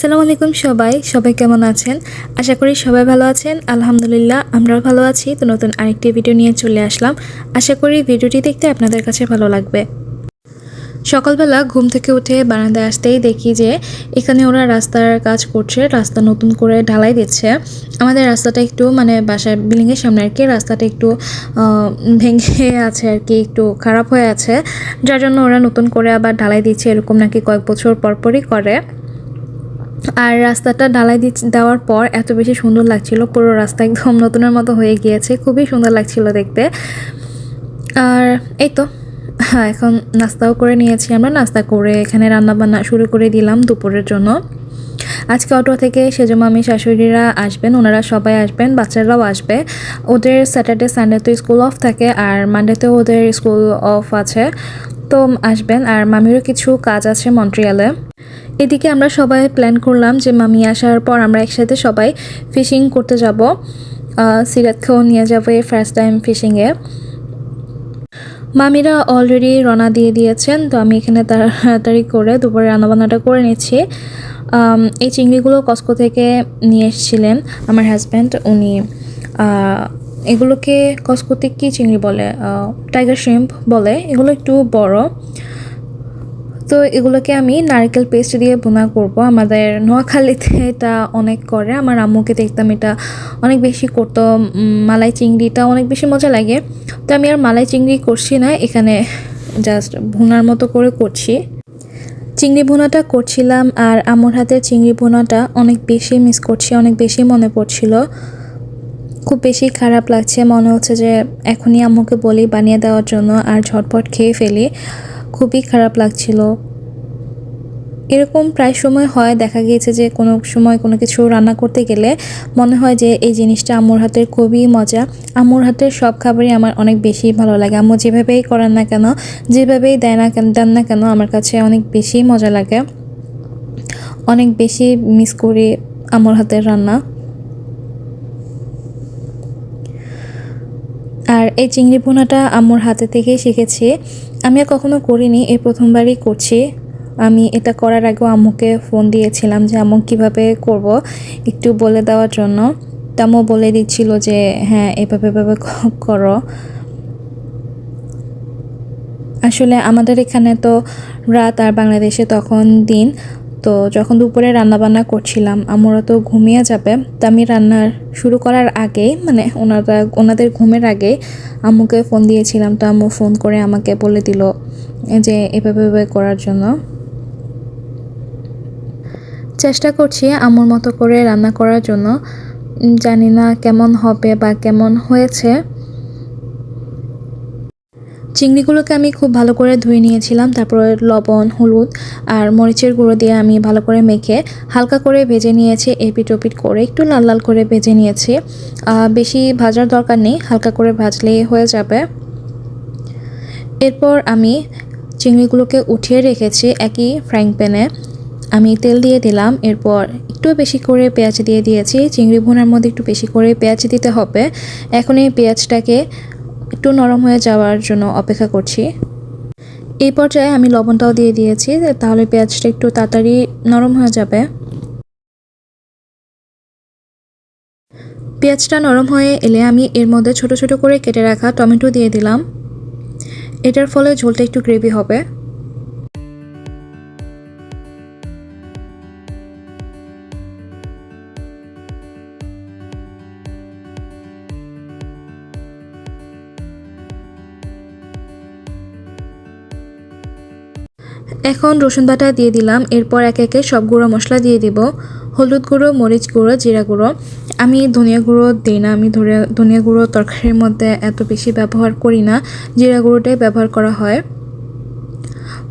আসসালামু আলাইকুম সবাই সবাই কেমন আছেন? আশা করি সবাই ভালো আছেন। আলহামদুলিল্লাহ, আমরাও ভালো আছি। তো নতুন আরেকটি ভিডিও নিয়ে চলে আসলাম। আশা করি ভিডিওটি দেখতে আপনাদের কাছে ভালো লাগবে। সকালবেলা ঘুম থেকে উঠে বারান্দায় আসতেই দেখি যে এখানে ওরা রাস্তার কাজ করছে, রাস্তা নতুন করে ঢালাই দিচ্ছে। আমাদের রাস্তাটা একটু মানে বাসার বিল্ডিংয়ের সামনে আর কি, রাস্তাটা একটু ভেঙে আছে আর কি, একটু খারাপ হয়ে আছে। যার জন্য ওরা নতুন করে আবার ঢালাই দিচ্ছে, এরকম নাকি কয়েক বছর পরপরই করে। আর রাস্তাটা ঢালাই দেওয়ার পর এত বেশি সুন্দর লাগছিল। পুরো রাস্তা একদম নতুনের মতো হয়ে গিয়েছে। খুবই সুন্দর লাগছিল দেখতে। আর এই তো। হ্যাঁ এখন নাস্তাও করে নিয়েছি আমরা। নাস্তা করে এখানে রান্না বান্না শুরু করে দিলাম দুপুরের জন্য। আজকে অটো থেকে সেজো মামি শাশুড়িরা আসবেন, ওনারা সবাই আসবেন, বাচ্চারাও আসবে। ওদের স্যাটারডে, সানডে তো স্কুল অফ থাকে আর মানডেতেও ওদের স্কুল অফ আছে। তো আসবেন। আর মামিরও কিছু কাজ আছে মন্ট্রিয়ালে। এদিকে আমরা সবাই প্ল্যান করলাম যে মামি আসার পর আমরা একসাথে সবাই ফিশিং করতে যাব। সিরাতকেও নিয়ে যাব এই ফার্স্ট টাইম ফিশিংয়ে মামিরা অলরেডি রওনা দিয়ে দিয়েছেন, তো আমি এখানে তাড়াতাড়ি করে দুপুরে রান্নাবান্নাটা করে নিচ্ছি। এই চিংড়িগুলো কস্কো থেকে নিয়ে এসেছিলেন আমার হাজব্যান্ড উনি। এগুলোকে কস্কোতে কী চিংড়ি বলে? টাইগার শ্রিম্প বলে। এগুলো একটু বড়। তো এগুলোকে আমি নারকেল পেস্ট দিয়ে বোনা করব। আমাদের নোয়াখালীতে এটা অনেক করে। আমার আম্মুকে দেখতাম এটা অনেক বেশি করতো। মালাই চিংড়িটা অনেক বেশি মজা লাগে। তো আমি আর মালাই চিংড়ি করছি না। এখানে জাস্ট ভুনার মতো করে করছি। চিংড়ি ভুনাটা করছিলাম আর আম্মুর হাতের চিংড়ি ভুনাটা অনেক বেশি মিস করছি, অনেক বেশি মনে পড়ছিল। খুব বেশি খারাপ লাগছে। মনে হচ্ছে যে এখনই আম্মুকে বলি বানিয়ে দেওয়ার জন্য আর ঝটপট খেয়ে ফেলি। খুবই খারাপ লাগছিল। এরকম প্রায় সময় হয়, দেখা গিয়েছে যে কোনো সময় কোনো কিছু রান্না করতে গেলে মনে হয় যে এই জিনিসটা আম্মুর হাতের খুবই মজা। আম্মুর হাতের সব খাবারই আমার অনেক বেশি ভালো লাগে। আম্মু যেভাবেই করেন না কেন, যেভাবেই দেয় না কেন, দেন না কেন আমার কাছে অনেক বেশি মজা লাগে। অনেক বেশি মিস করি আম্মুর হাতের রান্না। আর এই চিংড়ি ভুনাটা আম্মুর হাতে থেকেই শিখেছি। আমি আর কখনো করিনি, এই প্রথমবারই করছি। আমি এটা করার আগেও আম্মুকে ফোন দিয়েছিলাম যে, আম্মু, কীভাবে করব? একটু বলে দেওয়ার জন্য। তামও বলে দিচ্ছিল যে হ্যাঁ এভাবে এভাবে করো। আসলে আমাদের এখানে তো রাত আর বাংলাদেশে তখন দিন। তো যখন দুপুরে রান্নাবান্না করছিলাম আমরা তো ঘুমিয়ে যাবে, তো আমি রান্নার শুরু করার আগেই মানে ওনারা, ওনাদের ঘুমের আগে আম্মুকে ফোন দিয়েছিলাম। তো আম্মু ফোন করে আমাকে বলে দিল যে, এভাবে এভাবে করার জন্য। চেষ্টা করছি আম্মুর মতো করে রান্না করার জন্য। জানি না কেমন হবে বা কেমন হয়েছে। চিংড়িগুলোকে আমি খুব ভালো করে ধুয়ে নিয়েছিলাম, তারপরে লবণ, হলুদ আর মরিচের গুঁড়ো দিয়ে আমি ভালো করে মেখে হালকা করে ভেজে নিয়েছি, এপিট ওপিট করে, একটু লাল লাল করে ভেজে নিয়েছি। বেশি ভাজার দরকার নেই, হালকা করে ভাজলেই হয়ে যাবে। এরপর আমি চিংড়িগুলোকে উঠিয়ে রেখেছি একই ফ্রাইং প্যানে। আমি তেল দিয়ে দিলাম, এরপর একটু বেশি করে পেঁয়াজ দিয়ে দিয়েছি। চিংড়ি ভুনার মধ্যে একটু বেশি করে পেঁয়াজ দিতে হবে। এখন এই পেঁয়াজটাকে একটু নরম হয়ে যাওয়ার জন্য অপেক্ষা করছি। এই পর্যায়ে আমি লবণটাও দিয়ে দিয়েছি, তাহলে পেঁয়াজটা একটু তাড়াতাড়ি নরম হয়ে যাবে। পেঁয়াজটা নরম হয়ে এলে আমি এর মধ্যে ছোট ছোট করে কেটে রাখা টমেটো দিয়ে দিলাম। এটার ফলে ঝোলটা একটু গ্রেভি হবে। এখন রসুন বাটা দিয়ে দিলাম, এরপর একে একে সব গুঁড়ো মশলা দিয়ে দিব। হলুদ গুঁড়ো, মরিচ গুঁড়ো, জিরা গুঁড়ো। আমি ধনিয়া গুঁড়ো দিই না, আমি ধনিয়া গুঁড়ো তরকারির মধ্যে এত বেশি ব্যবহার করি না, জিরা গুঁড়োটাই ব্যবহার করা হয়।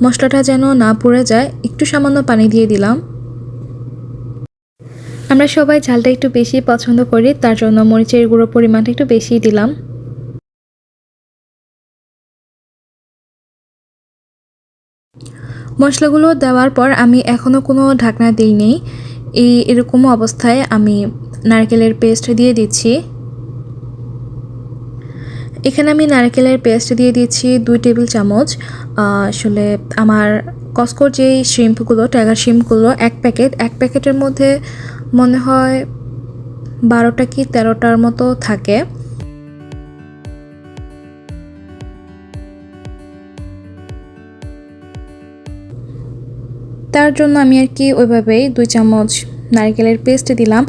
মশলাটা যেন না পুড়ে যায়, একটু সামান্য পানি দিয়ে দিলাম। আমরা সবাই ঝালটা একটু বেশি পছন্দ করি, তার জন্য মরিচের গুঁড়ো পরিমাণটা একটু বেশি দিলাম। মশলাগুলো দেওয়ার পর আমি এখনও কোনো ঢাকনা দিইনি। এই এরকম অবস্থায় আমি নারকেলের পেস্ট দিয়ে দিচ্ছি। এখানে আমি নারকেলের পেস্ট দিয়ে দিচ্ছি দুই টেবিল চামচ। আসলে আমার কস্কোর যেই শ্রিম্পগুলো টাইগার শ্রিম্পগুলো এক প্যাকেট, এক প্যাকেটের মধ্যে মনে হয় বারোটা কি তেরোটার মতো থাকে। তার জন্য আমি আর কি ওইভাবেই দুই চামচ নারকেলের পেস্ট দিলাম।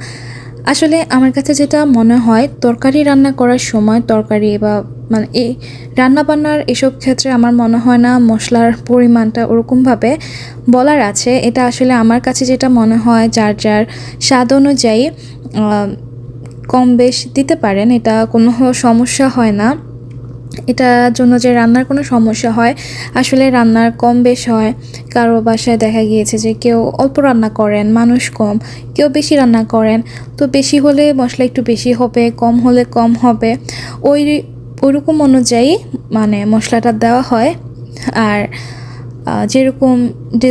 আসলে আমার কাছে যেটা মনে হয়, তরকারি রান্না করার সময় তরকারি বা মানে এই রান্না বান্নার এসব ক্ষেত্রে আমার মনে হয় না মশলার পরিমাণটা ওরকমভাবে বলার আছে। এটা আসলে আমার কাছে যেটা মনে হয় যার যার স্বাদ অনুযায়ী কম বেশ দিতে পারেন, এটা কোনো সমস্যা হয় না। এটার জন্য যে রান্নার কোনো সমস্যা হয়, আসলে রান্নার কম বেশ হয়। কারও বাসায় দেখা গিয়েছে যে কেউ অল্প রান্না করেন, মানুষ কম, কেউ বেশি রান্না করেন। তো বেশি হলে মশলা একটু বেশি হবে, কম হলে কম হবে। ওই, ওইরকম অনুযায়ী মানে মশলাটা দেওয়া হয়। আর যেরকম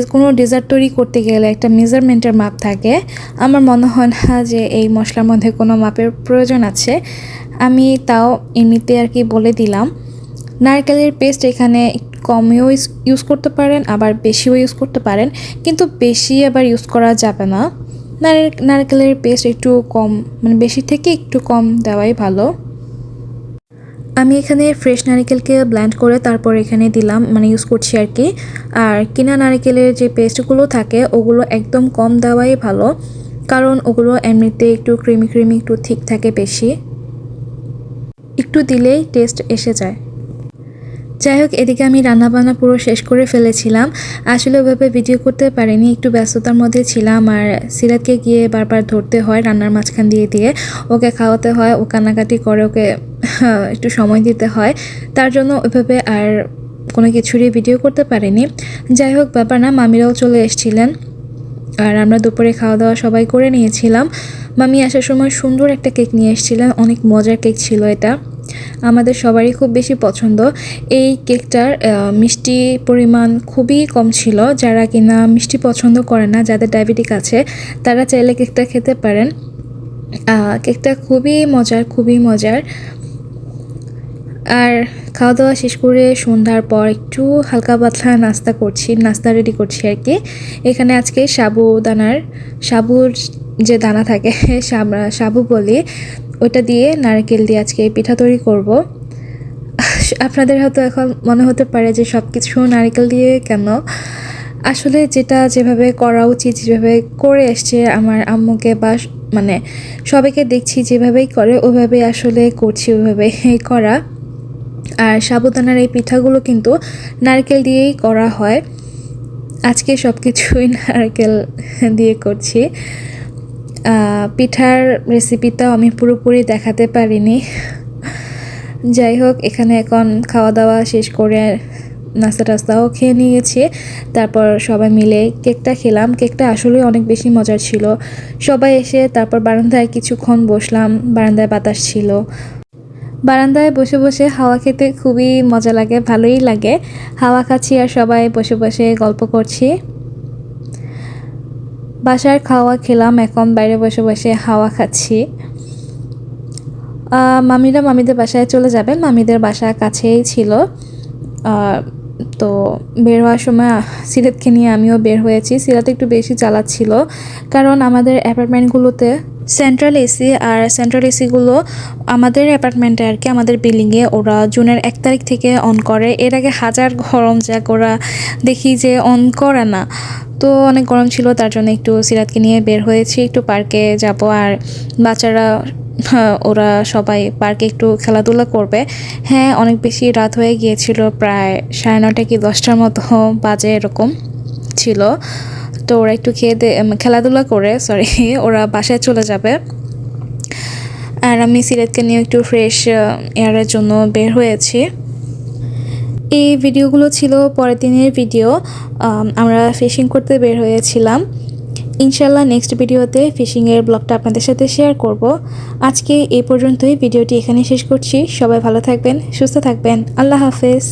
কোনো ডেজার্ট তৈরি করতে গেলে একটা মেজারমেন্টের মাপ থাকে। আমার মনে হয় না যে এই মশলার মধ্যে কোনো মাপের প্রয়োজন আছে। আমি তাও এমনিতে আর কি বলে দিলাম। নারকেলের পেস্ট এখানে কমেও ইউজ করতে পারেন, আবার বেশিও ইউজ করতে পারেন। কিন্তু বেশি আবার ইউজ করা যাবে না। নার- নারকেলের পেস্ট একটু কম মানে বেশি থেকে একটু কম দেওয়াই ভালো। আমি এখানে ফ্রেশ নারিকেলকে ব্ল্যান্ড করে তারপর এখানে দিলাম মানে ইউজ করছি আর কি। আর কিনা নারিকেলের যে পেস্টগুলো থাকে, ওগুলো একদম কম দেওয়াই ভালো, কারণ ওগুলো এমনিতে একটু ক্রিমি ক্রিমি একটু ঠিক থাকে বেশি। একটু দিলেই টেস্ট এসে যায়। যাই হোক এদিকে আমি রান্নাবান্না পুরো শেষ করে ফেলেছিলাম। আসলে ওভাবে ভিডিও করতে পারিনি, একটু ব্যস্ততার মধ্যে ছিলাম আর সিরাতকে গিয়ে বারবার ধরতে হয় রান্নার মাঝখান দিয়ে দিয়ে। ওকে খাওয়াতে হয়, ও কান্নাকাটি করে, ওকে একটু সময় দিতে হয়। তার জন্য ওইভাবে আর কোনো কিছুরই ভিডিও করতে পারিনি। যাই হোক ব্যাপার না, মামিরাও চলে এসেছিলেন। আর আমরা দুপুরে খাওয়া দাওয়া সবাই করে নিয়েছিলাম। মামি আসার সময় সুন্দর একটা কেক নিয়ে এসেছিলেন, অনেক মজার কেক ছিল এটা। আমাদের সবারই খুব বেশি পছন্দ। এই কেকটার মিষ্টি পরিমাণ খুবই কম ছিল। যারা কিনা মিষ্টি পছন্দ করে না, যাদের ডায়াবেটিক আছে, তারা চাইলে কেকটা খেতে পারেন। কেকটা খুবই মজার খুবই মজার। আর খাওয়া দাওয়া শেষ করে সন্ধ্যার পর একটু হালকা পাতলা নাস্তা করছি, নাস্তা রেডি করছি আর কি। এখানে আজকে সাবু দানার, সাবুর যে দানা থাকে সাব- বলি, ওটা দিয়ে নারকেল দিয়ে আজকে পিঠা তৈরি করব। আপনাদের হয়তো এখন মনে হতে পারে যে সব কিছু নারকেল দিয়ে কেন? আসলে যেটা যেভাবে করা উচিত, যেভাবে করে এসছে আমার আম্মুকে বা মানে সবাইকে দেখছি যেভাবেই করে ওইভাবেই আসলে করছি ওইভাবেই করা। আর সাবুদানার এই পিঠাগুলো কিন্তু নারকেল দিয়েই করা হয়। আজকে সব কিছুই নারকেল দিয়ে করছি। পিঠার রেসিপিটাও আমি পুরোপুরি দেখাতে পারিনি। যাই হোক, এখানে এখন খাওয়া দাওয়া শেষ করে নাস্তা টাস্তাও খেয়ে নিয়েছি। তারপর সবাই মিলে কেকটা খেলাম। কেকটা আসলে অনেক বেশি মজার ছিল। সবাই এসে তারপর বারান্দায় কিছুক্ষণ বসলাম। বারান্দায় বাতাস ছিল। বারান্দায় বসে বসে হাওয়া খেতে খুবই মজা লাগে, ভালোই লাগে। হাওয়া খাচ্ছি আর সবাই বসে বসে গল্প করছি। বাসার খাওয়া খেলাম, এখন বাইরে বসে বসে হাওয়া খাচ্ছি। মামিরা মামিদের বাসায় চলে যাবেন মামিদের বাসা কাছেই ছিল। তো বের হওয়ার সময় সিরাতকে নিয়ে আমিও বের হয়েছি। সিরাত একটু বেশি চালাচ্ছিল কারণ আমাদের অ্যাপার্টমেন্টগুলোতে সেন্ট্রাল এসি আর সেন্ট্রাল এসিগুলো আমাদের অ্যাপার্টমেন্টে আর কি, আমাদের বিল্ডিংয়ে ওরা জুনের এক তারিখ থেকে অন করে। এর আগে হাজার গরম যাক, ওরা দেখি যে অন করে না। তো অনেক গরম ছিল, তার জন্য একটু সিরাতকে নিয়ে বের হয়েছি, একটু পার্কে যাব। আর বাচ্চারা, ওরা সবাই পার্কে একটু খেলাধুলা করবে। হ্যাঁ অনেক বেশি রাত হয়ে গিয়েছিল, প্রায় সাড়ে নটা কি দশটার মতো বাজে এরকম ছিল। তো ওরা একটু খেয়ে দে খেলাধুলা করে সরি ওরা বাসায় চলে যাবে। আর আমি সিলেটকে নিয়ে একটু ফ্রেশ এয়ারের জন্য বের হয়েছি। এই ভিডিওগুলো ছিল পরের দিনের ভিডিও আমরা ফিশিং করতে বের হয়েছিলাম। ইনশাল্লাহ নেক্সট ভিডিওতে ফিশিংয়ের ব্লগটা আপনাদের সাথে শেয়ার করব। আজকে এই পর্যন্তই ভিডিওটি এখানে শেষ করছি। সবাই ভালো থাকবেন, সুস্থ থাকবেন। আল্লাহ হাফেজ।